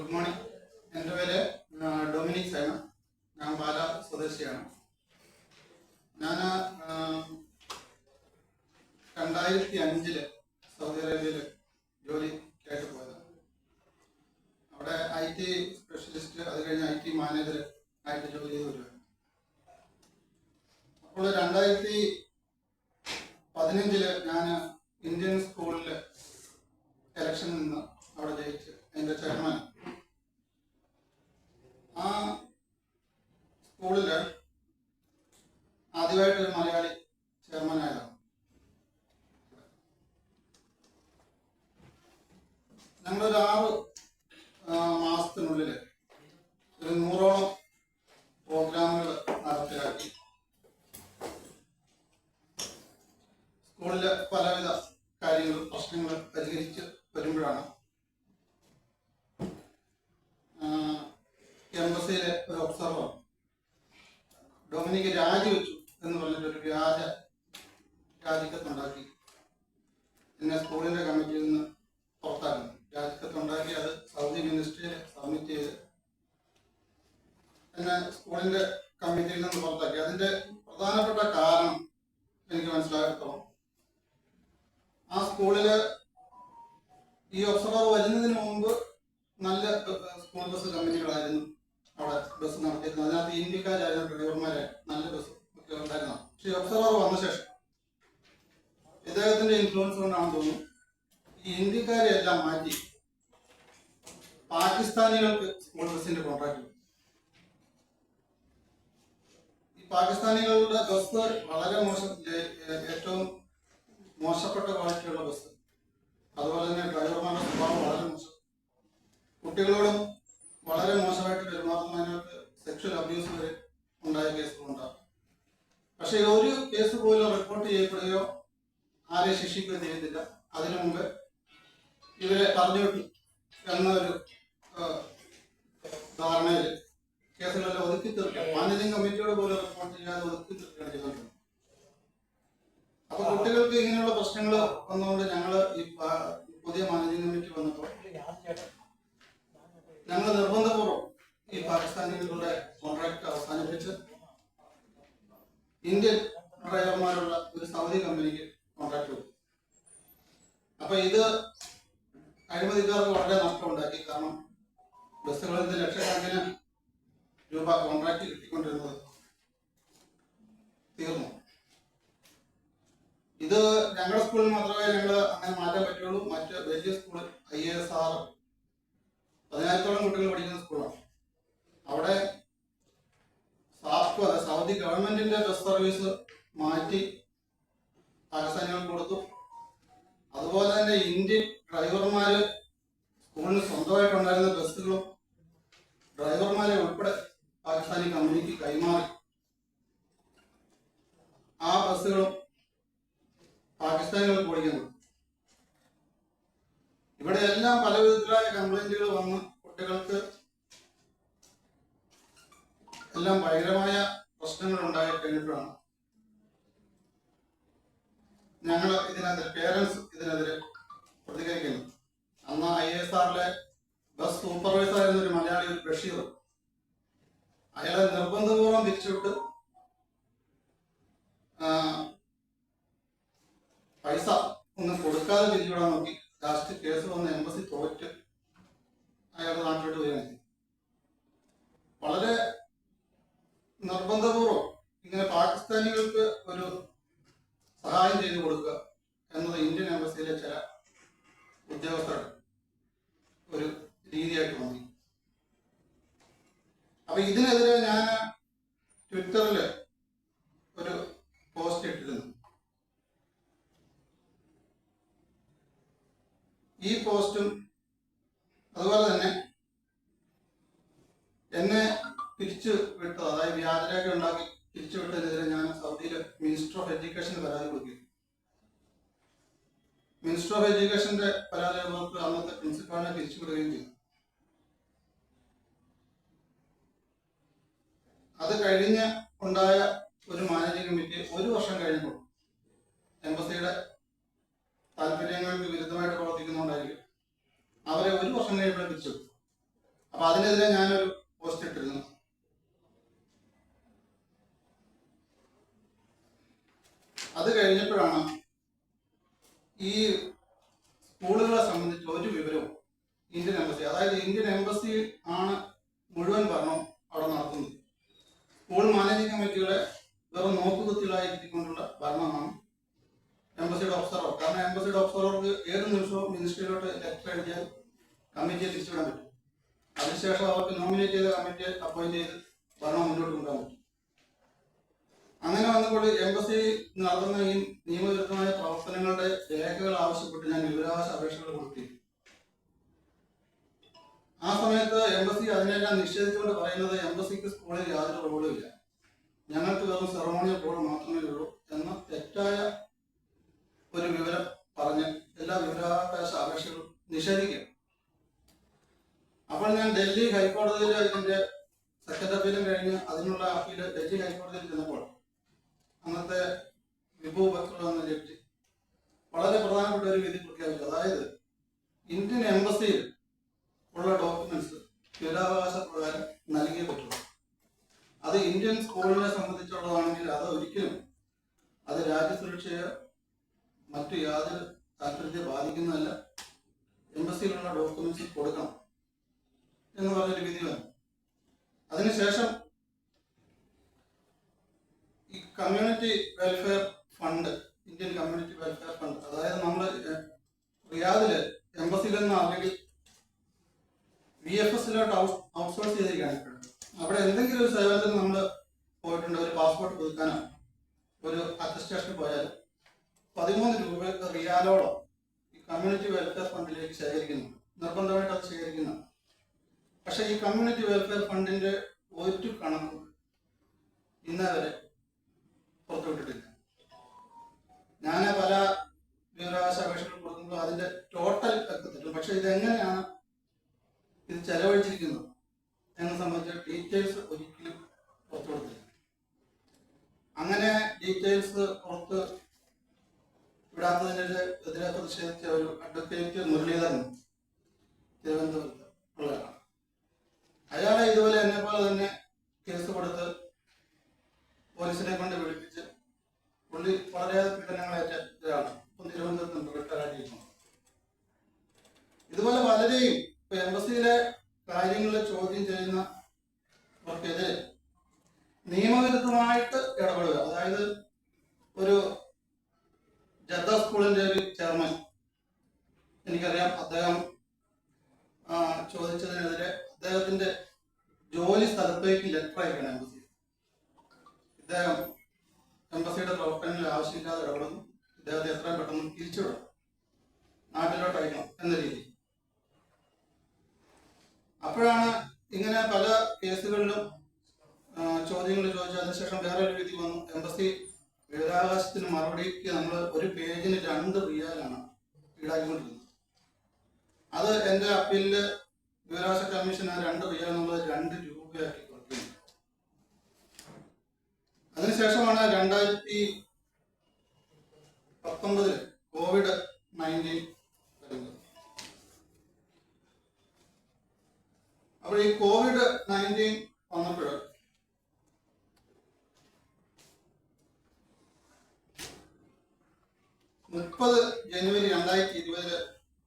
Good morning തോന്നും. ഈ ഇന്ത്യക്കാരെ എല്ലാം മാറ്റി പാകിസ്ഥാനികൾക്ക് സ്കൂൾ ബസ്സിന്റെ കോൺട്രാക്ട് ഈ പാകിസ്ഥാനികളുടെ ബസ് വളരെ മോശം ഏറ്റവും മോശപ്പെട്ട ക്വാളിറ്റിയുള്ള ബസ് അതുപോലെ തന്നെ ഡ്രൈവർമാരുടെ സ്വഭാവം വളരെ മോശം. കുട്ടികളോടും വളരെ മോശമായിട്ട് പെരുമാറുന്നതിനകത്ത് സെക്ഷൽ അബ്യൂസ് വരെ ഉണ്ടായ കേസുകളുണ്ടാകും പക്ഷേ ഒരു കേസ് പോലും റിപ്പോർട്ട് ചെയ്യപ്പെടുകയോ ആരെയും ശിക്ഷിക്കുകയും ചെയ്തില്ല അതിനു മുമ്പ് ഇവരെ പറഞ്ഞു കിട്ടി എന്നൊരു ധാരണയിൽ കേസുകളെല്ലാം ഒതുക്കി തീർക്കാൻ. മാനേജിങ് കമ്മിറ്റിയോട് പോലും റെസ്പോണ്ട് ചെയ്യാതെ ഒതുക്കി തീർക്കുകയാണ് ചെയ്തിട്ടുണ്ട്. അപ്പൊ കുട്ടികൾക്ക് ഇങ്ങനെയുള്ള പ്രശ്നങ്ങൾ വന്നുകൊണ്ട് ഞങ്ങൾ ഈ പുതിയ മാനേജിങ് കമ്മിറ്റി വന്നപ്പോൾ ഞങ്ങൾ നിർബന്ധപൂർവം ഈ പാകിസ്ഥാനികളുടെ കോൺട്രാക്ട് അവസാനിപ്പിച്ച് ഇന്ത്യൻ ആ ബസ്സുകളും പാകിസ്ഥാനികൾ ഓടിക്കുന്നത് ഉദ്യോഗസ്ഥർ ഒരു രീതിയായിട്ട് മാറി അപ്പൊ ഇതിനെതിരെ അത് കഴിഞ്ഞപ്പോഴാണ് ഈ സ്കൂളുകളെ സംബന്ധിച്ച ഒരു വിവരവും ഇന്ത്യൻ എംബസി അതായത് ഇന്ത്യൻ എംബസി ആണ് മുഴുവൻ ഭരണം അവിടെ നടത്തുന്നത്. സ്കൂൾ മാനേജിംഗ് കമ്മിറ്റികളെ വെറും നോക്കുകുത്തിലായിരിക്കൊണ്ടുള്ള ഭരണമാണ് എംബസിയുടെ ഓഫീസർ കാരണം എംബസിയുടെ ഓഫീസർക്ക് ഏത് നിമിഷവും മിനിസ്ട്രിയിലോട്ട് ലെറ്റർ എഴുതിയാൽ കമ്മിറ്റിയെ തിരിച്ചുവിടാൻ പറ്റും. അതിനുശേഷം അവർക്ക് നോമിനേറ്റ് ചെയ്ത കമ്മിറ്റിയെ അപ്പോയിന്റ് ചെയ്ത് ഭരണം മുന്നോട്ട് കൊണ്ടുപോകാൻ പറ്റും. അങ്ങനെ വന്നപ്പോൾ എംബസി നടത്തുന്ന ഈ നിയമവിരുദ്ധമായ പ്രവർത്തനങ്ങളുടെ രേഖകൾ ആവശ്യപ്പെട്ട് ഞാൻ വിവരാവകാശ അപേക്ഷകൾ കൊടുത്തി. ആ സമയത്ത് എംബസി അതിനെല്ലാം നിഷേധിച്ചുകൊണ്ട് പറയുന്നത് എംബസിക്ക് സ്കൂളിൽ യാതൊരു റോളും ഇല്ല. ഞങ്ങൾക്ക് വെറും സെറമോണിയൽ റോൾ മാത്രമേ ഉള്ളൂ എന്ന തെറ്റായ ഒരു വിവരം പറഞ്ഞ് എല്ലാ വിവരാവകാശ അപേക്ഷകളും നിഷേധിക്കുക അപ്പോൾ ഞാൻ ഡൽഹി ഹൈക്കോടതിയിൽ ഇതിന്റെ സെക്കൻഡ് അപ്പീലും കഴിഞ്ഞ് അതിനുള്ള അപ്പീൽ ഡൽഹി ഹൈക്കോടതിയിൽ ചെന്നപ്പോൾ അന്നത്തെ വിഭു ബക്ര എന്ന ജഡ്ജി വളരെ പ്രധാനപ്പെട്ട ഒരു വിധി പ്രഖ്യാപിച്ചു അതായത് ഇന്ത്യൻ എംബസിയിൽ ഉള്ള ഡോക്യുമെന്റ്സ് വിവരാവകാശ പ്രകാരം നൽകിയേ പറ്റുള്ളൂ അത് ഇന്ത്യൻ സ്കൂളിനെ സംബന്ധിച്ചുള്ളതാണെങ്കിൽ അത് ഒരിക്കലും അത് രാജ്യസുരക്ഷയെ മറ്റു യാതൊരു താല്പര്യത്തെ ബാധിക്കുന്നതല്ല എംബസിയിലുള്ള ഡോക്യുമെന്റ്സ് കൊടുക്കണം എന്ന് പറഞ്ഞൊരു വിധി വന്നു അതിനുശേഷം ഈ community welfare fund Indian community welfare fund അതായത് നമ്മൾ റിയാദിൽ അല്ലെങ്കിൽ വി എഫ് എസിലോട്ട് ഔട്ട്സോഴ്സ് ചെയ്തിരിക്കുകയാണ് അവിടെ എന്തെങ്കിലും ഒരു സേവനത്തിന് നമ്മൾ പോയിട്ടുണ്ട് ഒരു പാസ്പോർട്ട് പുതുക്കാനോ ഒരു അറ്റസ്റ്റേഷൻ പോയാൽ പതിമൂന്ന് രൂപ റിയാലോളം ഈ കമ്മ്യൂണിറ്റി വെൽഫെയർ ഫണ്ടിലേക്ക് ശേഖരിക്കുന്നു. നിർബന്ധമായിട്ട് അത് ശേഖരിക്കുന്നു. പക്ഷെ ഈ കമ്മ്യൂണിറ്റി വെൽഫെയർ ഫണ്ടിന്റെ ഒരു കണക്കും ഇന്നേ വരെ പുറത്തുവിട്ടിട്ടില്ല. ഞാൻ പല വിവരാവകാശ അപേക്ഷകൾ കൊടുക്കുമ്പോൾ അതിന്റെ ടോട്ടൽ എത്തത്തില്ല പക്ഷെ ഇതെങ്ങനെയാണ് ഇത് ചെലവഴിച്ചിരിക്കുന്നത്? എന്നെ സംബന്ധിച്ച ഡീറ്റെയിൽസ് ഒരിക്കലും പുറത്തു കൊടുത്തില്ല. അങ്ങനെ ഡീറ്റെയിൽസ് പുറത്ത് വിടാത്തതിനെതിരെ എതിരെ പ്രതിഷേധിച്ച ഒരു അഡ്വക്കേറ്റ് മുരളീധരൻ തിരുവനന്തപുരത്ത് ഉള്ളതാണ് അയാളെ ഇതുപോലെ എന്നെ പോലെ തന്നെ കേസ് കൊടുത്ത് പോലീസിനെ കൊണ്ട് വിളിപ്പിച്ച്. പുള്ളി വളരെ പീഡനങ്ങളേറ്റ തിരുവനന്തപുരത്ത് ഇപ്പം തിരുവനന്തപുരത്ത് ഇതുപോലെ പലരെയും ഇപ്പൊ എംബസിയിലെ കാര്യങ്ങൾ ചോദ്യം ചെയ്യുന്നവർക്കെതിരെ നിയമവിരുദ്ധമായിട്ട് ഇടപെടുക. അതായത് ഒരു ജദ്ദ സ്കൂളിന്റെ ഒരു ചെയർമാൻ എനിക്കറിയാം അദ്ദേഹം ചോദിച്ചതിനെതിരെ അദ്ദേഹത്തിന്റെ ജോലി സ്ഥലത്തേക്ക് ലെറ്റർ അയക്കണം എംബസി. ഇദ്ദേഹം എംബസിയുടെ പ്രവർത്തനങ്ങളിൽ ആവശ്യമില്ലാതെ ഇടപെടുന്നു. ഇദ്ദേഹത്തെ എത്രയും പെട്ടെന്ന് തിരിച്ചുവിടണം. നാട്ടിലോട്ട് അയക്കണം എന്ന രീതി അപ്പോഴാണ് ഇങ്ങനെ പല കേസുകളിലും ചോദ്യങ്ങൾ ചോദിച്ചു അതിനുശേഷം വേറെ ഒരു വിധി വന്നു. എംബസി വിവരാവകാശത്തിന് മറുപടിക്ക് നമ്മൾ ഒരു പേജിന് രണ്ട് റിയാലാണ് ഈടാക്കിക്കൊണ്ടിരുന്നത്. അത് എന്റെ അപ്പീലിൽ വിവരാവകാശ കമ്മീഷൻ ആ രണ്ട് റിയാൽ എന്നുള്ളത് രണ്ട് രൂപയാക്കി. അതിനുശേഷമാണ് രണ്ടായിരത്തി പത്തൊമ്പതിൽ കോവിഡ് നയന്റീൻ വരുന്നത്. അപ്പോൾ ഈ കോവിഡ് നയന്റീൻ വന്നപ്പോൾ മുപ്പത് ജനുവരി രണ്ടായിരത്തി ഇരുപതിൽ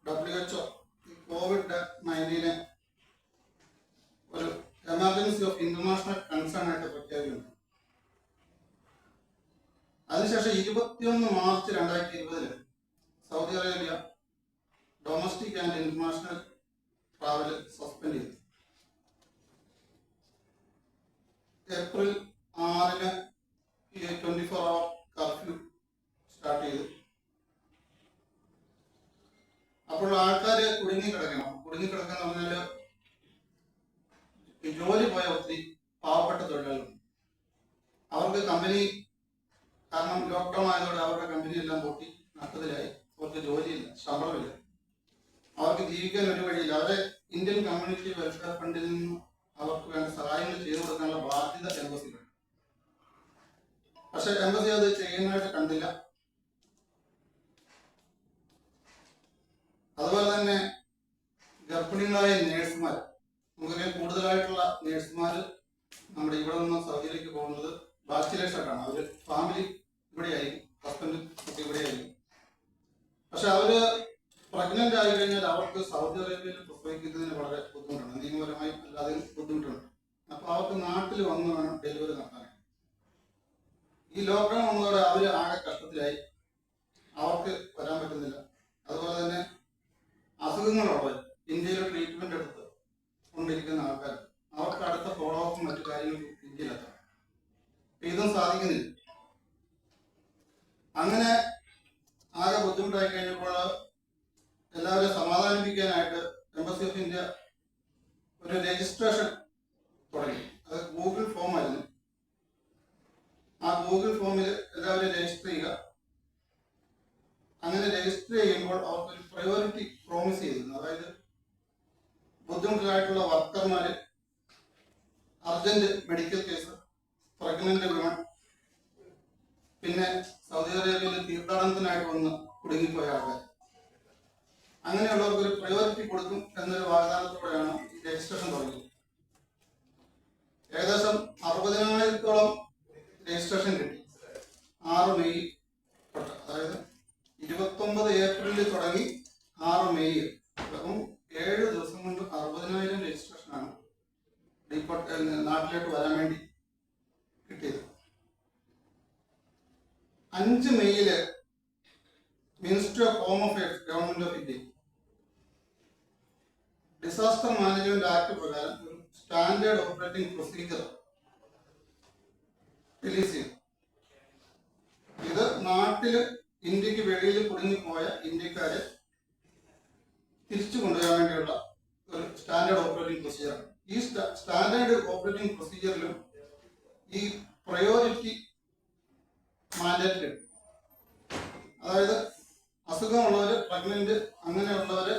ഡബ്ല്യു എച്ച്ഒ ഈ കോവിഡ് നയന്റീനെ ഒരു എമർജൻസി ഓഫ് ഇന്റർനാഷണൽ കൺസേൺ ആയിട്ട് പ്രഖ്യാപിക്കുന്നു. അതിനുശേഷം ഇരുപത്തിയൊന്ന് മാർച്ച് രണ്ടായിരത്തി ഇരുപതിന് Saudi Arabia domestic and international travel suspend ചെയ്തു. ഏപ്രിൽ ആറിന് ഈ twenty four hour curfew start ചെയ്തു അപ്പോൾ ആൾക്കാര് കുടുങ്ങി കിടക്കണം കുടുങ്ങി കിടക്കാൻ പറഞ്ഞാൽ ഈ ജോലി പോയ ഒത്തിരി പാവപ്പെട്ട തൊഴിലാളികളുണ്ട് അവർക്ക് കമ്പനി കാരണം ലോക്ക്ഡൌൺ ആയതോടെ അവരുടെ കമ്പനി എല്ലാം പൊട്ടി നഷ്ടത്തിലായി അവർക്ക് ജോലിയില്ല ശമ്പളമില്ല അവർക്ക് ജീവിക്കാൻ ഒരു വഴിയില്ല അവരെ ഇന്ത്യൻ കമ്മ്യൂണിറ്റി വെൽഫെയർ ഫണ്ടിൽ നിന്നും അവർക്ക് വേണ്ട സഹായങ്ങൾ ചെയ്തു കൊടുക്കാനുള്ള ബാധ്യത എംബസിക്കുണ്ട് പക്ഷെ എംബസി അത് ചെയ്യുന്നതായിട്ട് കണ്ടില്ല അതുപോലെ തന്നെ ഗർഭിണികളായ നേഴ്സുമാർ നമുക്കറിയാം കൂടുതലായിട്ടുള്ള നേഴ്സുമാർ നമ്മുടെ ഇവിടെ നിന്ന് സൗദിയിലേക്ക് പോകുന്നത് ബാച്ചിലേഴ്സ് ആയിട്ടാണ് അവർ ഫാമിലി ഇവിടെയായിരിക്കും ഹസ്ബൻഡ് കുട്ടി ഇവിടെയായിരിക്കും. പക്ഷെ അവർ പ്രഗ്നന്റ് ആയി കഴിഞ്ഞാൽ അവർക്ക് സൗദി അറേബ്യയിൽ പ്രസവിക്കുന്നതിന് വളരെ ബുദ്ധിമുട്ടാണ്. നിയമപരമായി അല്ലാതെ ബുദ്ധിമുട്ടുണ്ട്. അപ്പൊ അവർക്ക് നാട്ടിൽ വന്ന് വേണം ഡെലിവറി നടത്താൻ. ഈ ലോക്ക്ഡൌൺ വന്നതോടെ അവർ ആകെ കഷ്ടത്തിലായി അവർക്ക് വരാൻ പറ്റുന്നില്ല അതുപോലെ തന്നെ അസുഖങ്ങളുള്ളവർ ഇന്ത്യയിൽ ട്രീറ്റ്മെന്റ് എടുത്ത് കൊണ്ടിരിക്കുന്ന ആൾക്കാർ അവർക്ക് അടുത്ത ഫോളോ അപ്പും മറ്റു കാര്യങ്ങളും ഇന്ത്യയിലെത്തണം അപ്പൊ സാധിക്കുന്നില്ല. അങ്ങനെ ആകെ ബുദ്ധിമുട്ടായി കഴിഞ്ഞപ്പോൾ എല്ലാവരെയും സമാധാനിപ്പിക്കാനായിട്ട് എംബസി ഓഫ് ഇന്ത്യ ഒരു രജിസ്ട്രേഷൻ തുടങ്ങി. അത് ഗൂഗിൾ ഫോം ആയിരുന്നു. ആ ഗൂഗിൾ ഫോമിൽ എല്ലാവരും രജിസ്റ്റർ ചെയ്യുക. അങ്ങനെ രജിസ്റ്റർ ചെയ്യുമ്പോൾ അവർക്ക് ഒരു പ്രയോറിറ്റി പ്രോമിസ് ചെയ്തിരുന്നു. അതായത് ബുദ്ധിമുട്ടിലായിട്ടുള്ള വർക്കർമാര് urgent medical case pregnant women പിന്നെ സൗദി അറേബ്യയിൽ തീർത്ഥാടനത്തിനായിട്ട് വന്ന് കുടുങ്ങിപ്പോയ ആൾക്കാർ. അങ്ങനെയുള്ളവർക്ക് ഒരു പ്രയോറിറ്റി കൊടുക്കും എന്നൊരു വാഗ്ദാനത്തോടെയാണ് രജിസ്ട്രേഷൻ തുടങ്ങിയത് ഏകദേശം അറുപതിനായിരത്തോളം രജിസ്ട്രേഷൻ കിട്ടി. ആറ് മെയ് അതായത് ഇരുപത്തൊമ്പത് ഏപ്രിലിൽ തുടങ്ങി ആറ് മെയ്. അപ്പം ഏഴ് ദിവസം കൊണ്ട് അറുപതിനായിരം രജിസ്ട്രേഷനാണ് ഡീപ്പോർട്ട് നാട്ടിലേക്ക് വരാൻ വേണ്ടി അഞ്ച് മെയ്യിൽ minister of home affairs government of India. Disaster management act പ്രകാരം ഒരു സ്റ്റാൻഡേർഡ് ഓപ്പറേറ്റിംഗ് പ്രൊസീജിയർ റിലീസ് ചെയ്യും ഇത് നാട്ടിൽ ഇന്ത്യയ്ക്ക് വെളിയിൽ കുടുങ്ങിപ്പോയ ഇന്ത്യക്കാരെ തിരിച്ചു കൊണ്ടുവരാൻ വേണ്ടിയുള്ള ഒരു സ്റ്റാൻഡേർഡ് ഓപ്പറേറ്റിംഗ് പ്രൊസീജിയറാണ്. ഈ സ്റ്റാൻഡേർഡ് ഓപ്പറേറ്റിംഗ് പ്രൊസീജിയറിലും ഈ പ്രയോറിറ്റി മാൻഡേറ്റ് അതായത് അസുഖമുള്ളവര് പ്രഗ്നന്റ് അങ്ങനെയുള്ളവര്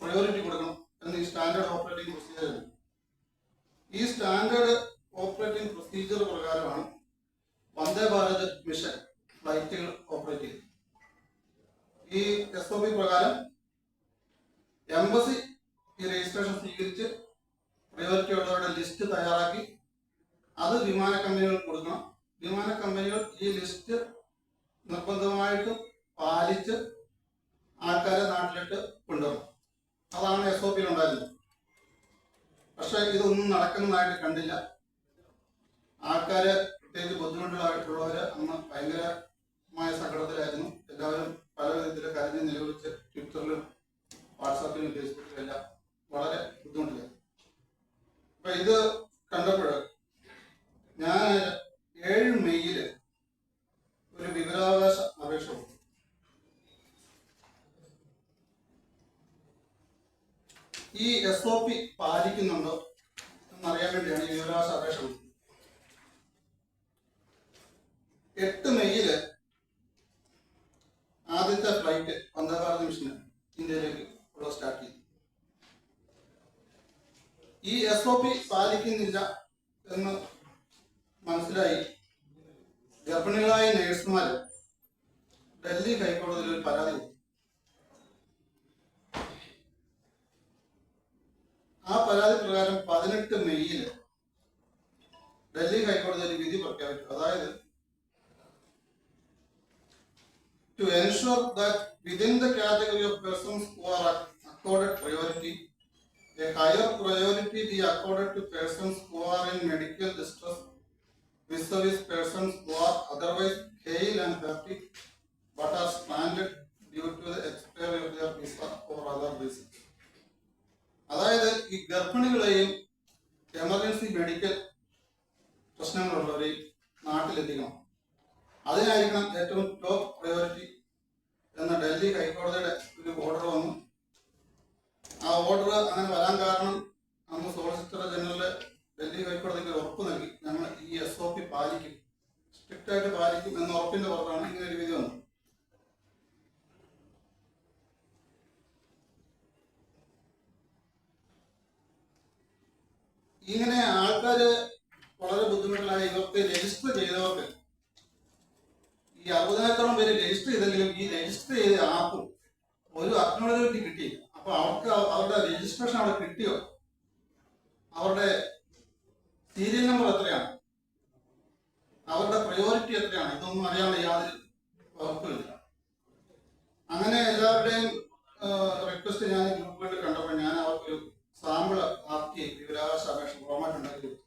പ്രയോറിറ്റി കൊടുക്കണം എന്ന് ഈ സ്റ്റാൻഡേർഡ് ഓപ്പറേറ്റിംഗ് പ്രൊസീജിയർ ഈ സ്റ്റാൻഡേർഡ് ഓപ്പറേറ്റിംഗ് പ്രൊസീജിയർ പ്രകാരമാണ് വന്ദേ ഭാരത് മിഷൻ ഫ്ലൈറ്റുകൾ ഓപ്പറേറ്റ് ചെയ്തത് ഈ എസ് ഒ പി പ്രകാരം എംബസി ഈ രജിസ്ട്രേഷൻ സ്വീകരിച്ച് പ്രയോറിറ്റി ഉള്ളവരുടെ ലിസ്റ്റ് തയ്യാറാക്കി അത് വിമാന കമ്പനികൾക്ക് കൊടുക്കണം. വിമാന കമ്പനികൾ ഈ ലിസ്റ്റ് നിർബന്ധമായിട്ടും പാലിച്ച് ആൾക്കാരെ നാട്ടിലിട്ട് കൊണ്ടുവരണം. അതാണ് എസ് ഒ പിയിൽ ഉണ്ടായിരുന്നത്. പക്ഷെ ഇതൊന്നും നടക്കുന്നതായിട്ട് കണ്ടില്ല. ആൾക്കാര് പ്രത്യേകിച്ച് ബുദ്ധിമുട്ടുകളായിട്ടുള്ളവര് അന്ന് ഭയങ്കരമായ സങ്കടത്തിലായിരുന്നു. എല്ലാവരും പല വിധത്തിൽ കരഞ്ഞ് നിലവിളിച്ച് ട്വിറ്ററിലും വാട്സാപ്പിലും ഫേസ്ബുക്കിലും എല്ലാം വളരെ ബുദ്ധിമുട്ടിലായിരുന്നു. അപ്പൊ ഇത് കണ്ടപ്പോൾ ഞാൻ ഏഴ് മെയ്യിൽ ഒരു വിവരാവകാശ അപേക്ഷ കൊടുത്തു. ഈ എസ് ഒ പി പാലിക്കുന്നുണ്ടോ എന്നറിയാൻ വേണ്ടിയാണ് ഈ വിവരാവകാശ അപേക്ഷ കൊടുത്തത്. എട്ട് മെയ്യിൽ ആദ്യത്തെ ഫ്ലൈറ്റ് വന്ദേ ഭാരത് മിഷന് ഇന്ത്യയിലേക്ക് ഉള്ള സ്റ്റാർട്ട് ചെയ്തു. ഈ എസ് ഒ പി പാലിക്കുന്നില്ല എന്ന് മനസ്സിലായി. ഗർഭിണികളായ നേഴ്സുമാര് ഡൽഹി ഹൈക്കോടതിയിൽ ഒരു പരാതി ആ പരാതി പ്രകാരം പതിനെട്ട് മെയ്യിൽ ഡൽഹി ഹൈക്കോടതി ഒരു വിധി പ്രഖ്യാപിച്ചു. അതായത് to ensure that within the category of persons who are accorded priority a higher priority the accorded to persons who are in medical distress vis-a-vis persons who are otherwise hale and healthy but are stranded due to the expiry of their visa or other reason. അതായത് ഈ ഗർഭിണികളെയും emergency medical പ്രശ്നങ്ങളുള്ളവരെയും നാട്ടിലെത്തിക്കണം അതിനായിരിക്കണം ഏറ്റവും top priority എന്ന ഡൽഹി ഹൈക്കോടതിയുടെ ഒരു order വന്നു ആ order അങ്ങനെ വരാൻ കാരണം അന്ന് സോളിസിറ്റർ ജനറൽ ഡൽഹി ഹൈക്കോടതിക്ക് ഉറപ്പ് നൽകി. ഞങ്ങൾ ഈ എസ് ഒ പി പാലിക്കും. സ്ട്രിക്റ്റ് ആയിട്ട് പാലിക്കും എന്ന ഉറപ്പിന്റെ പുറത്താണ് ഇങ്ങനെ ഒരു വിധി വന്നത്. ഇങ്ങനെ ആൾക്കാര് വളരെ ബുദ്ധിമുട്ടിലായ. ഇവർക്ക് രജിസ്റ്റർ ചെയ്തവർക്ക് ഈ അറുപതിനായിരത്തോളം പേര് രജിസ്റ്റർ ചെയ്തെങ്കിലും ഈ രജിസ്റ്റർ ചെയ്ത ആപ്പും ഒരു അക്നോളജ്മെന്റ് കിട്ടിയില്ല. അപ്പൊ അവർക്ക് അവരുടെ രജിസ്ട്രേഷൻ അവിടെ കിട്ടിയോ? അവരുടെ സീരിയൽ നമ്പർ എത്രയാണ്? അവരുടെ പ്രയോറിറ്റി എത്രയാണ്? ഇതൊന്നും അറിയാനുള്ള യാതൊരു വകുപ്പില്ല അങ്ങനെ എല്ലാവരുടെയും റിക്വസ്റ്റ് ഞാൻ ഗ്രൂപ്പുകളിൽ കണ്ടപ്പോൾ ഞാൻ അവർക്കൊരു സാമ്പിൾ ആക്കി വിവരാവകാശ അപേക്ഷ ഫോർമാറ്റ് ഉണ്ടാക്കി കൊടുത്തു.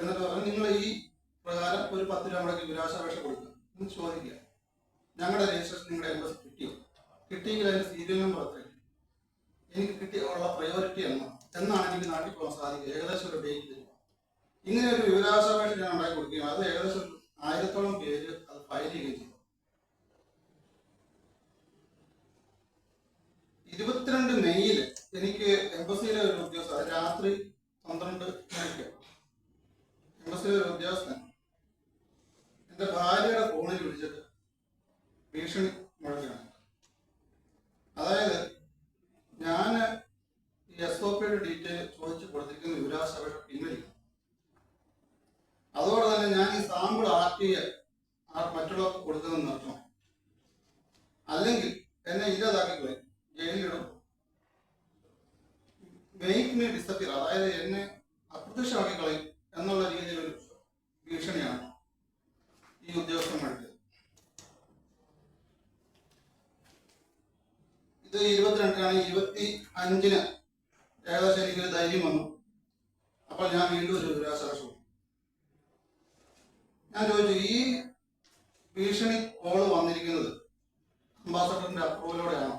എന്നിട്ട് പറഞ്ഞു നിങ്ങൾ ഈ പ്രകാരം ഒരു പത്ത് രൂപ മുടക്കി വിവരാവകാശ അപേക്ഷ കൊടുക്കുക എന്ന് ചോദിക്കുക ഞങ്ങളുടെ രജിസ്ട്രേഷൻ നിങ്ങളുടെ എംബസ് കിട്ടിയോ? കിട്ടിയെങ്കിൽ അതിന് സീരിയൽ നമ്പർ എത്രയാണ് എനിക്ക് കിട്ടിയ ഉള്ള പ്രയോറിറ്റി എന്നാണ്. എന്നാണ് എനിക്ക് നാട്ടിൽ പോകാൻ സാധിക്കുക. ഏകദേശം ഒരു ഡേറ്റ് ഇങ്ങനെ ഒരു വിവരാവകാശ ഞാൻ ഉണ്ടാക്കി കൊടുക്കുകയും അത് ഏകദേശം ആയിരത്തോളം പേര് അത് ഫയൽ ചെയ്യുകയും ചെയ്തു. ഇരുപത്തിരണ്ട് മെയ്യിൽ എനിക്ക് എംബസിയിലെ ഒരു ഉദ്യോഗസ്ഥ രാത്രി പന്ത്രണ്ട് മണിക്ക് എംബസിയിലെ ഒരു ഉദ്യോഗസ്ഥൻ എന്റെ ഭാര്യയുടെ ഫോണിൽ വിളിച്ചിട്ട് ഭീഷണി മുഴക്കുകയാണ്. അതായത് ഞാൻ ഈ എസ് ഒ പിയുടെ ഡീറ്റെയിൽ ചോദിച്ചു കൊടുത്തിരിക്കുന്ന വിവരാവകാശ അപേക്ഷ പിൻവലിക്കും അതോടെ തന്നെ ഞാൻ ഈ ആർട്ടിയ മറ്റുള്ളവർക്ക് കൊടുക്കുന്നത് നിർത്തണം അല്ലെങ്കിൽ എന്നെ ഇല്ലാതാക്കി കളയും ജയിലിലിടും മേക്ക് മീ ഡിസപ്പിയർ അതായത് എന്നെ അപ്രത്യക്ഷമാക്കി കളയും എന്നുള്ള രീതിയിലൊരു ഭീഷണിയാണ് ഈ ഉദ്യോഗസ്ഥന്മാർക്ക് ഇത് ഇരുപത്തിരണ്ടിനാണ് ഇരുപത്തി അഞ്ചിന് ഏകദേശം എനിക്കൊരു ധൈര്യം വന്നു അപ്പോൾ ഞാൻ വീണ്ടും ഒരു വിവരാശാസം ഞാൻ ചോദിച്ചു ഈ ഭീഷണി കോൾ വന്നിരിക്കുന്നത് അംബാസഡറിന്റെ അപ്രൂവലോടെയാണോ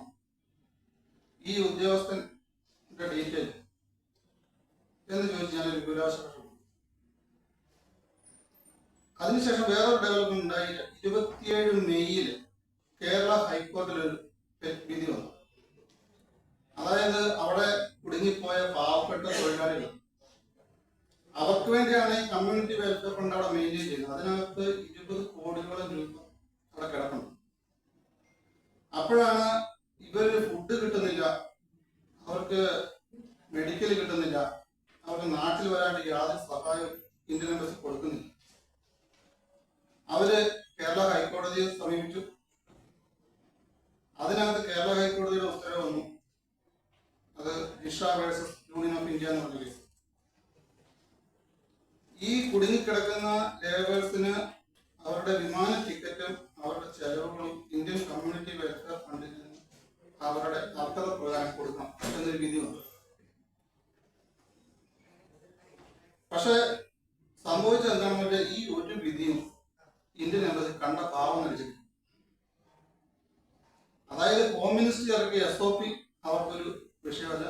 ഈ ഉദ്യോഗസ്ഥന്റെ ഡീറ്റെയിൽ എന്ന് ചോദിച്ച് ഞാനൊരു വിവരാശാസം അതിനുശേഷം വേറൊരു ഡെവലപ്മെന്റ് ഉണ്ടായി. ഇരുപത്തിയേഴ് മെയ്യിൽ കേരള ഹൈക്കോടതിയിൽ ഒരു വിധി വന്നു. അതായത് അവിടെ കുടുങ്ങിപ്പോയ പാവപ്പെട്ട തൊഴിലാളികൾ. അവർക്ക് വേണ്ടിയാണ് ഈ കമ്മ്യൂണിറ്റി വെൽഫെയർ ഫണ്ട് അവിടെ മെയിന്റെയിൻ ചെയ്യുന്നത്. അതിനകത്ത് ഇരുപത് കോടിയോളം രൂപ അവിടെ കിടക്കണം അപ്പോഴാണ് ഇവർ ഫുഡ് കിട്ടുന്നില്ല. അവർക്ക് മെഡിക്കൽ കിട്ടുന്നില്ല. അവർക്ക് നാട്ടിൽ വരാണ്ട് യാതൊരു സഹായം ഇന്ത്യൻ എംബസി കൊടുക്കുന്നില്ല. അവർ കേരള ഹൈക്കോടതിയെ സമീപിച്ചു. അതിനകത്ത് കേരള ഹൈക്കോടതിയുടെ ഉത്തരവ് വന്നു. അത് Jisha versus union of India എന്ന് പറഞ്ഞ കേസ്. ഈ കുടുങ്ങിക്കിടക്കുന്ന ലേബേഴ്സിന് അവരുടെ വിമാന ടിക്കറ്റും അവരുടെ ചെലവുകളും ഇന്ത്യൻ കമ്മ്യൂണിറ്റി വെൽഫെയർ ഫണ്ടിൽ നിന്ന് അവരുടെ അർഹത പ്രകാരം കൊടുക്കണം എന്നൊരു വിധി വന്നു പക്ഷെ സംഭവിച്ചത് എന്താണെന്ന് വെച്ചാൽ ഈ ഒരു വിധിയും ഇന്ത്യൻ എംബസി കണ്ട പാവം നടിച്ചിട്ട് അതായത് കോമ്യൂണിസ്റ്റ് ഇറക്കിയ എസ് ഒ പി അവർക്കൊരു വിഷയമല്ല.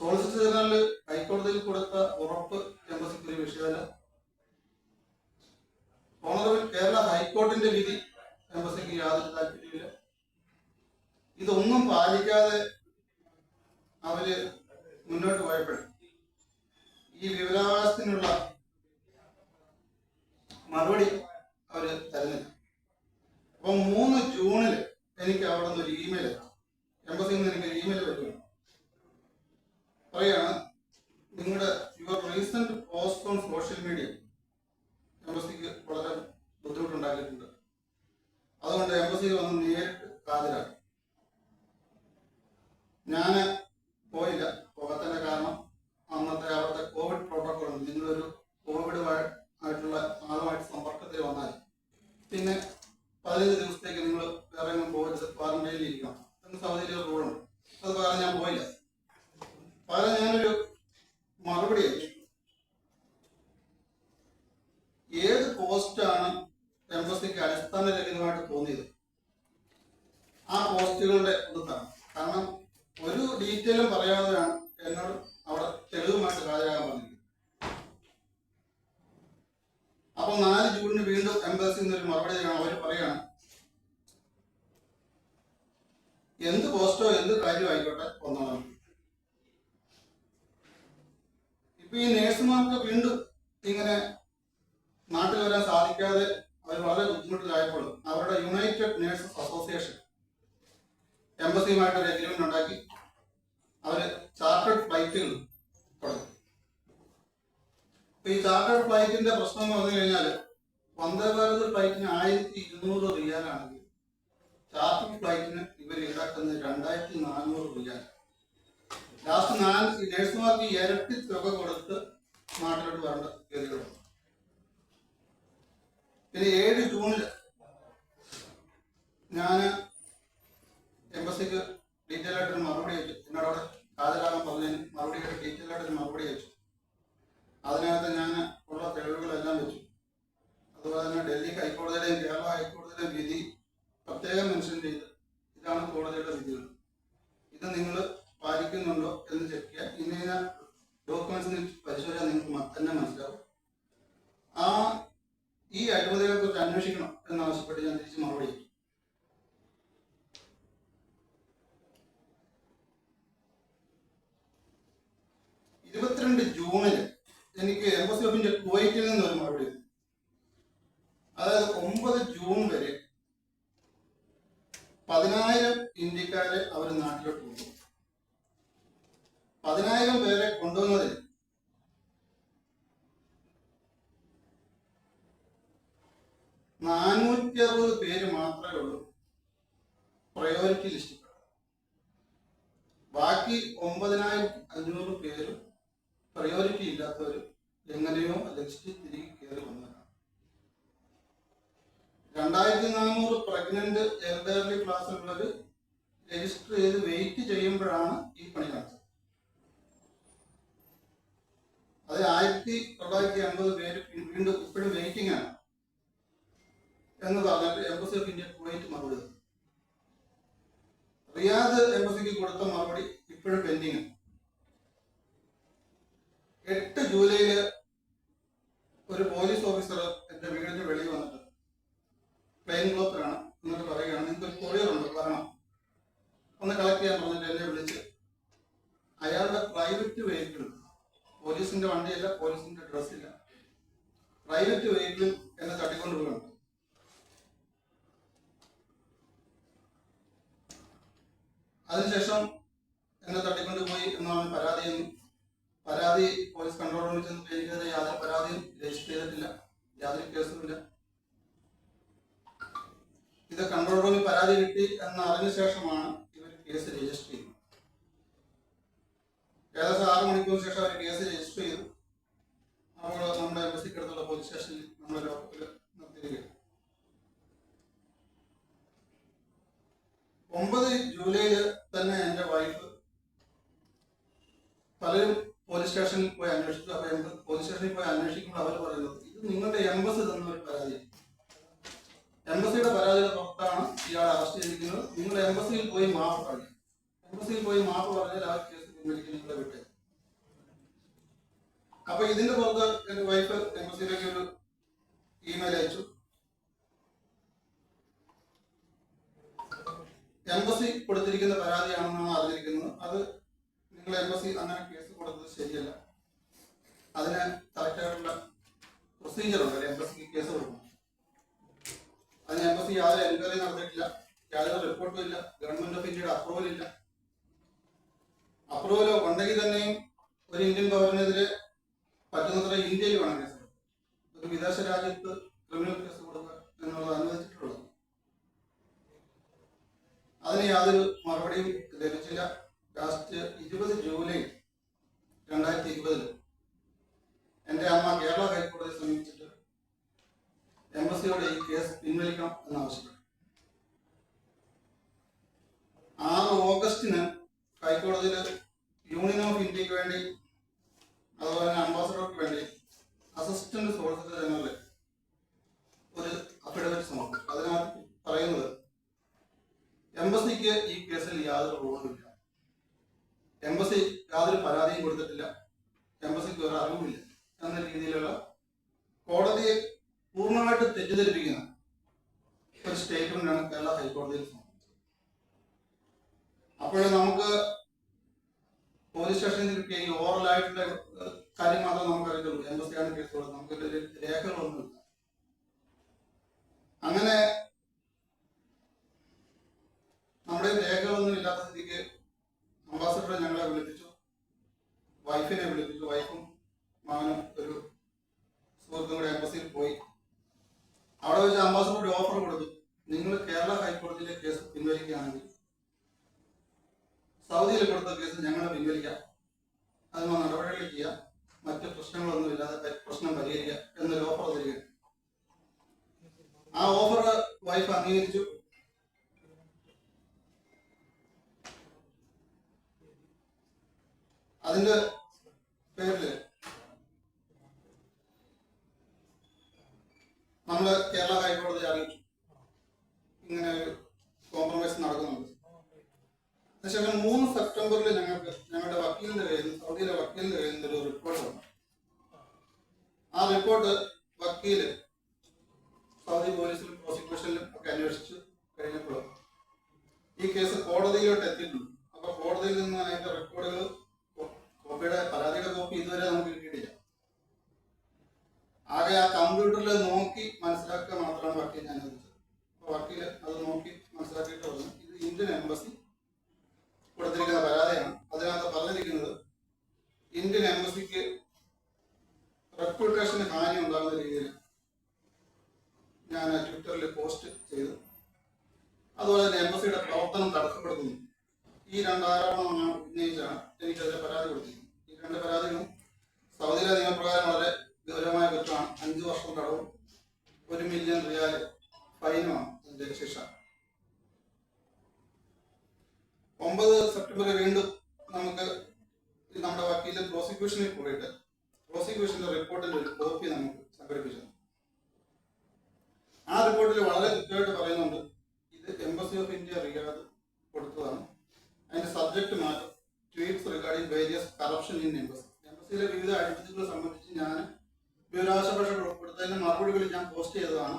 സോളിസിറ്റർ ജനറൽ ഹൈക്കോടതിയിൽ കൊടുത്ത ഉറപ്പ് എംബസിക്ക് ഒരു വിഷയമല്ല. ഓണറബിൾ കേരള ഹൈക്കോടതിന്റെ വിധി എംബസിക്ക് യാതൊരു താല്പര്യമില്ല ഇതൊന്നും പാലിക്കാതെ അവർ മുന്നോട്ട് പോയപ്പോഴും ഈ വിവരാവകാശത്തിനുള്ള മറുപടി അവർ തരുന്നില്ല. അപ്പൊ മൂന്ന് ജൂണിൽ എനിക്ക് അവിടെ നിന്ന് ഒരു ഇമെയിൽ എംബസിയിൽ നിന്ന് എനിക്ക് ഇമെയിൽ വരുന്നു പറയാണ് നിങ്ങളുടെ your recent post on social media എംബസിക്ക് വളരെ ബുദ്ധിമുട്ടുണ്ടാക്കിയിട്ടുണ്ട്. അതുകൊണ്ട് എംബസി വന്ന് നേരിട്ട് ഹാജരാക്കി. ഞാൻ പോയില്ല. പോകാത്തതിന്റെ കാരണം അന്നത്തെ അവിടുത്തെ കോവിഡ് പ്രോട്ടോകോൾ നിങ്ങളൊരു കോവിഡ് ആയിട്ടുള്ള ആളുമായിട്ട് സമ്പർക്കത്തിൽ വന്നാൽ പിന്നെ പതിനഞ്ച് ദിവസത്തേക്ക് നിങ്ങൾ വേറെ എങ്ങും പോകരുത് ക്വാറന്റൈനിൽ ഇരിക്കണം. എന്ന് സൗദിയിലെ റൂളുണ്ട് അത് കാരണം ഞാൻ പോയില്ല. പകരം ഞാനൊരു മറുപടി. ഏത് പോസ്റ്റാണ് എംബസിക്ക് അടിസ്ഥാനരഹിതമായിട്ട് തോന്നിയത്? ആ പോസ്റ്റുകളുടെ ഒന്ന് കാരണം ഒരു ഡീറ്റെയിലും പറയാതെയാണ് എന്നോട് അവിടെ തെളിവുമായിട്ട് ഹാജരാകാൻ പറഞ്ഞിരിക്കുന്നത്. അപ്പൊ നാല് ജൂണിന് വീണ്ടും എംബസിൽ നിന്ന് ഒരു മറുപടി തരണം അവർ പറയാണ്. എന്ത് പോസ്റ്റോ എന്ത് കാര്യം ആയിക്കോട്ടെ ഒന്നാണ്. ഇപ്പൊ ഈ നേഴ്സുമാർക്ക് വീണ്ടും ഇങ്ങനെ നാട്ടിൽ വരാൻ സാധിക്കാതെ അവർ വളരെ ബുദ്ധിമുട്ടിലായപ്പോൾ അവരുടെ യുണൈറ്റഡ് നേഴ്സസ് അസോസിയേഷൻ എംബസിയുമായിട്ട് ഒരു എഗ്രിമെന്റ് ഉണ്ടാക്കി. അവർ ചാർട്ടേഡ് ഫ്ലൈറ്റുകൾ തുടങ്ങി. ഈ ചാർട്ടേഡ് ഫ്ലൈറ്റിന്റെ പ്രശ്നം എന്ന് പറഞ്ഞു കഴിഞ്ഞാൽ വന്ദേ ഭാരത് ഫ്ലൈറ്റിന് ആയിരത്തി ഇരുന്നൂറ് റിയാലാണെങ്കിൽ ചാർട്ടേഡ് ഫ്ലൈറ്റിന് ഇവർ ഈടാക്കുന്നത് രണ്ടായിരത്തി നാനൂറ് റിയാൽ. ലാസ്റ്റ് നാല് നഴ്സുമാർക്ക് ഇരട്ടി തുക കൊടുത്ത് നാട്ടിലോട്ട് വരേണ്ട ഗതികളുണ്ട് പിന്നെ ഏഴ് ജൂണിൽ ഞാൻ എംബസിക്ക് ഡീറ്റെയിൽ ആയിട്ടൊരു മറുപടി അയച്ചു എന്നോട് അവിടെ ഹാജരാകാൻ പറഞ്ഞതിന് മറുപടി ആയിട്ട് ഡീറ്റെയിൽ ആയിട്ടൊരു മറുപടി അയച്ചു അതിനകത്ത് ഞാൻ ഉള്ള തെളിവുകളെല്ലാം വെച്ചു അതുപോലെ തന്നെ ഡൽഹി ഹൈക്കോടതിയുടെയും കേരള ഹൈക്കോടതിയുടെയും വിധി പ്രത്യേകം മെൻഷൻ ചെയ്ത് ഇതാണ് കോടതിയുടെ വിധികൾ ഇത് നിങ്ങൾ പാലിക്കുന്നുണ്ടോ എന്ന് ചെക്ക് ചെയ്യുക ഇന്ന ഇന്ന ഡോക്യുമെന്റ്സ് പരിശോധിച്ചാൽ നിങ്ങൾക്ക് മ- തന്നെ മനസ്സിലാവും ആ ഈ അഴിമതികളെ കുറിച്ച് അന്വേഷിക്കണം എന്നാവശ്യപ്പെട്ട് ഞാൻ തിരിച്ച് മറുപടി ചെയ്തു ഇരുപത്തിരണ്ട് ജൂണിൽ എനിക്ക് എംബസി ഓഫ് ഇന്ത്യ കുവൈറ്റിൽ നിന്ന് ഒരു മറുപടി വന്നു. അതായത് ഒമ്പത് ജൂൺ വരെ പതിനായിരം ഇന്ത്യക്കാരെ അവർ നാട്ടിലോട്ട് കൊണ്ടുപോകും പതിനായിരം പേരെ കൊണ്ടുവന്നതിൽ നാനൂറ്റി അറുപത് പേര് മാത്രമേ ഉള്ളൂ പ്രയോറിറ്റി ലിസ്റ്റിൽ ബാക്കി ഒമ്പതിനായിരത്തി അഞ്ഞൂറ് പേര് പ്രയോറിറ്റി ഇല്ലാത്തവർ എങ്ങനെയോ ലിസ്റ്റിൽ തിരികെ കയറി വന്നതാണ് രണ്ടായിരത്തി നാനൂറ് പ്രഗ്നന്റ് എൽഡർലി ക്ലാസ്സിലുള്ളവർ രജിസ്റ്റർ ചെയ്ത് വെയിറ്റ് ചെയ്യുമ്പോഴാണ് ഈ പണി കാണിച്ചത് അതിൽ ആയിരത്തി തൊള്ളായിരത്തി അമ്പത് പേര് വീണ്ടും ഇപ്പോഴും വെയിറ്റിംഗ് ആണ് എന്ന് പറഞ്ഞിട്ട് എംബസി ഓഫ് ഇന്ത്യ കുവൈറ്റ് മറുപടി തന്നു. റിയാദ് എംബസിക്ക് കൊടുത്ത മറുപടി ഇപ്പോഴും പെൻഡിങ് എട്ട് ജൂലൈയിൽ ഒരു പോലീസ് ഓഫീസർ എന്റെ വീടിന്റെ വെളിയിൽ വന്നിട്ട് ക്ലോത്തിലാണ് എന്നിട്ട് പറയുകയാണ് ഒരു കൊറിയർ ഉണ്ട് വരണം. ഒന്ന് കളക്ട് ചെയ്യാൻ പറഞ്ഞിട്ട് എന്നെ വിളിച്ച് അയാളുടെ പ്രൈവറ്റ് വെഹിക്കിൾ പോലീസിന്റെ വണ്ടിയല്ല പോലീസിന്റെ ഡ്രസ്സില്ല പ്രൈവറ്റ് വെഹിക്കിൾ എന്നെ തട്ടിക്കൊണ്ട് പോവുകയാണ് അതിനുശേഷം എന്നെ തട്ടിക്കൊണ്ട് പോയി എന്നാണ് പരാതി എന്ന് പരാതി പോലീസ് കൺട്രോൾ റൂമിൽ ചെന്ന് എനിക്കെതിരെ യാതൊരു പരാതിയും രജിസ്റ്റർ ചെയ്തിട്ടില്ല യാതൊരു കേസുമില്ല ഇത് കൺട്രോൾ റൂമിൽ പരാതി കിട്ടി എന്ന് അറിഞ്ഞ ശേഷമാണ് ഇവർ കേസ് രജിസ്റ്റർ ചെയ്യുന്നത് ഏകദേശം ആറ് മണിക്കൂറിന് ശേഷം അവർ കേസ് രജിസ്റ്റർ ചെയ്തു അപ്പോൾ നമ്മുടെ എംബസിക്ക് അടുത്തുള്ള പോലീസ് സ്റ്റേഷനിൽ നമ്മുടെ ലോക്കത്തിൽ നിർത്തിയിരിക്കുകയാണ് ഒമ്പത് ജൂലൈയിൽ തന്നെ എന്റെ വൈഫ് പലരും പോലീസ് സ്റ്റേഷനിൽ പോയി അന്വേഷിച്ചു. അപ്പൊ എംബ- പോലീസ് സ്റ്റേഷനിൽ പോയി അന്വേഷിക്കുമ്പോൾ അവർ പറയുന്നത് ഇത് നിങ്ങളുടെ എംബസി തന്നൊരു പരാതി. എംബസിയുടെ പരാതിയുടെ പുറത്താണ് ഇയാളെ അറസ്റ്റ് ചെയ്തിരിക്കുന്നത്. നിങ്ങൾ എംബസിയിൽ പോയി മാപ്പ് പറഞ്ഞു എംബസിയിൽ പോയി മാപ്പ് പറഞ്ഞാൽ ആ കേസ് പിൻവലിക്കാൻ നിങ്ങളെ വിട്ടേ അപ്പൊ ഇതിന്റെ പുറത്ത് എന്റെ വൈഫ് എംബസിയിലേക്ക് ഒരു ഇമെയിൽ അയച്ചു. എംബസി കൊടുത്തിരിക്കുന്ന പരാതിയാണെന്നാണ് അറിഞ്ഞിരിക്കുന്നത്? അത് നിങ്ങൾ എംബസി അങ്ങനെ കേസ് കൊടുത്തത് ശരിയല്ല. അതിന് കറക്റ്റായിട്ടുള്ള പ്രൊസീജിയർ ഉണ്ട്. എംബസിക്ക് കേസ് കൊടുക്കണം. അതിന് എംബസി യാതൊരു എൻക്വയറി നടത്തിയിട്ടില്ല. യാതൊരു റിപ്പോർട്ടും ഇല്ല. ഗവൺമെന്റ് ഓഫ് ഇന്ത്യയുടെ അപ്രൂവൽ ഇല്ല. അപ്രൂവൽ ഉണ്ടെങ്കിൽ തന്നെയും ഒരു ഇന്ത്യൻ പൗരനെതിരെ പറ്റുന്നത്ര ഇന്ത്യയിൽ വേണം കേസ്. ഒരു വിദേശ രാജ്യത്ത് ക്രിമിനൽ കേസ് കൊടുക്കുക എന്നുള്ളത് അനുവദിച്ചിട്ടുള്ളത് അതിന് യാതൊരു മറുപടിയും ലഭിച്ചില്ല. ലാസ്റ്റ് ഇരുപത് ജൂലൈ രണ്ടായിരത്തി ഇരുപതിൽ എന്റെ അമ്മ കേരള ഹൈക്കോടതിയെ സമീപിച്ചിട്ട് എംബസിയോട് ഈ കേസ് പിൻവലിക്കണം എന്നാവശ്യപ്പെട്ടു. ആറ് ഓഗസ്റ്റിന് ഹൈക്കോടതിയിൽ യൂണിയൻ ഓഫ് ഇന്ത്യയ്ക്ക് വേണ്ടി അതുപോലെ തന്നെ അംബാസഡർക്ക് വേണ്ടി അസിസ്റ്റന്റ് സോളിസിറ്റർ ജനറൽ ഒരു അഫിഡവിറ്റ് സമർപ്പിച്ചു അതിനകത്ത് പറയുന്നത് എംബസിക്ക് ഈ കേസിൽ യാതൊരു റോളുമില്ല എംബസി യാതൊരു പരാതിയും കൊടുത്തിട്ടില്ല. എംബസിക്ക് ഒരു അറിവുമില്ല. എന്ന രീതിയിലുള്ള കോടതിയെ പൂർണമായിട്ട് തെറ്റിദ്ധരിപ്പിക്കുന്ന ഒരു സ്റ്റേറ്റ്മെന്റാണ് കേരള ഹൈക്കോടതിയിൽ അപ്പോഴും നമുക്ക് പോലീസ് സ്റ്റേഷനിൽ കിട്ടിയ ഈ ഏഹ്, കാര്യം മാത്രം നമുക്ക് അറിയത്തുള്ളൂ എംബസിയാണ് കേസ് കൊടുത്തത് നമുക്ക് രേഖകളൊന്നുമില്ല. അങ്ങനെ നമ്മുടെ രേഖകളൊന്നും ഇല്ലാത്ത സ്ഥിതിക്ക് അംബാസഡറെ ഞങ്ങളെ വിളിപ്പിച്ചു. വൈഫിനെ വിളിപ്പിച്ചു. വൈഫും മകനും ഒരു സുഹൃത്തും കൂടെ എംബസിയിൽ പോയി. അവിടെ വെച്ച് അംബാസഡർ ഒരു ഓഫർ കൊടുത്തു. നിങ്ങൾ കേരള ഹൈക്കോടതിയിലെ കേസ് പിൻവലിക്കുകയാണെങ്കിൽ സൗദിയിൽ കൊടുത്ത കേസ് ഞങ്ങളെ പിൻവലിക്കാം. അതിനുള്ള നടപടികൾ ചെയ്യാം. മറ്റ് പ്രശ്നങ്ങളൊന്നും ഇല്ലാതെ പ്രശ്നം പരിഹരിക്കാം എന്നൊരു ഓഫർ തരികയാണ്. ആ ഓഫർ വൈഫ് അംഗീകരിച്ചു. അതിന്റെ പേരിൽ നമ്മൾ കേരള ഹൈക്കോടതി അറിയിച്ചു ഇങ്ങനെ ഒരു കോംപ്രമൈസ് നടക്കുന്നുണ്ട് അതിനുശേഷം മൂന്ന് സെപ്റ്റംബറിൽ ഞങ്ങൾക്ക് ഞങ്ങളുടെ വക്കീലിന്റെ കയ്യിൽ നിന്ന് സൗദിയിലെ വക്കീലിന്റെ കയ്യിൽ നിന്ന് ഒരു റിപ്പോർട്ട് വന്നു ആ റിപ്പോർട്ട് വക്കീൽ സൗദി പോലീസിലും പ്രോസിക്യൂഷനിലും ഒക്കെ അന്വേഷിച്ച് കഴിഞ്ഞപ്പോൾ ഈ കേസ് കോടതിയിലോട്ട് എത്തിയിട്ടുണ്ട് അപ്പൊ കോടതിയിൽ നിന്ന് അതിന്റെ റെക്കോർഡുകൾ കോപ്പിയുടെ പരാതിയുടെ കോപ്പി ഇതുവരെ നമുക്ക് കിട്ടിയിട്ടില്ല ആകെ ആ കമ്പ്യൂട്ടറിൽ നോക്കി മനസ്സിലാക്കുക മാത്രമാണ് വക്കീൽ ഞാൻ ചോദിച്ചത് അപ്പൊ വക്കീൽ അത് നോക്കി മനസ്സിലാക്കിയിട്ട് പറഞ്ഞു ഇത് ഇന്ത്യൻ എംബസി കൊടുത്തിരിക്കുന്ന പരാതിയാണ് അതിനകത്ത് പറഞ്ഞിരിക്കുന്നത് ഇന്ത്യൻ എംബസിക്ക് റെപ്യൂട്ടേഷന് ഹാനി ഉണ്ടാകുന്ന രീതിയിൽ ഞാൻ ട്വിറ്ററിൽ പോസ്റ്റ് ചെയ്തു. അതുപോലെ തന്നെ എംബസിയുടെ പ്രവർത്തനം തടസ്സപ്പെടുത്തുന്നു. ഈ രണ്ട് ആരോപണം ഞാൻ ഉന്നയിച്ചാണ് എനിക്കതിലെ പരാതി കൊടുത്തിരുന്നത് ഈ രണ്ട് പരാതികളും സൗദിയിലെ നിയമപ്രകാരം വളരെ ഗൗരവമായ കുറ്റമാണ്. അഞ്ചു വർഷം തടവും ഒരു മില്യൺ റിയാൽ ഫൈനുമാണ് അതിന്റെ ശിക്ഷ. ഒമ്പത് സെപ്റ്റംബർ വീണ്ടും നമുക്ക് നമ്മുടെ വക്കീലും പ്രോസിക്യൂഷനിൽ പോയിട്ട് പ്രോസിക്യൂഷന്റെ റിപ്പോർട്ടിന്റെ ഒരു കോപ്പി നമുക്ക് സംഘടിപ്പിച്ചു. ആ റിപ്പോർട്ടിൽ വളരെ കൃത്യമായിട്ട് പറയുന്നുണ്ട് ഇത് എംബസി ഓഫ് ഇന്ത്യ റിയാദ് കൊടുത്തതാണ്. അതിന്റെ സബ്ജക്ട് മാറ്റം tweets regarding various corruption in embassy എംബസിയിലെ വിവിധ അഴിമതികളെ സംബന്ധിച്ച് ഞാൻ വിവരാവകാശ പക്ഷ കൊടുത്തതിന്റെ മറുപടികളിൽ ഞാൻ പോസ്റ്റ് ചെയ്തതാണ്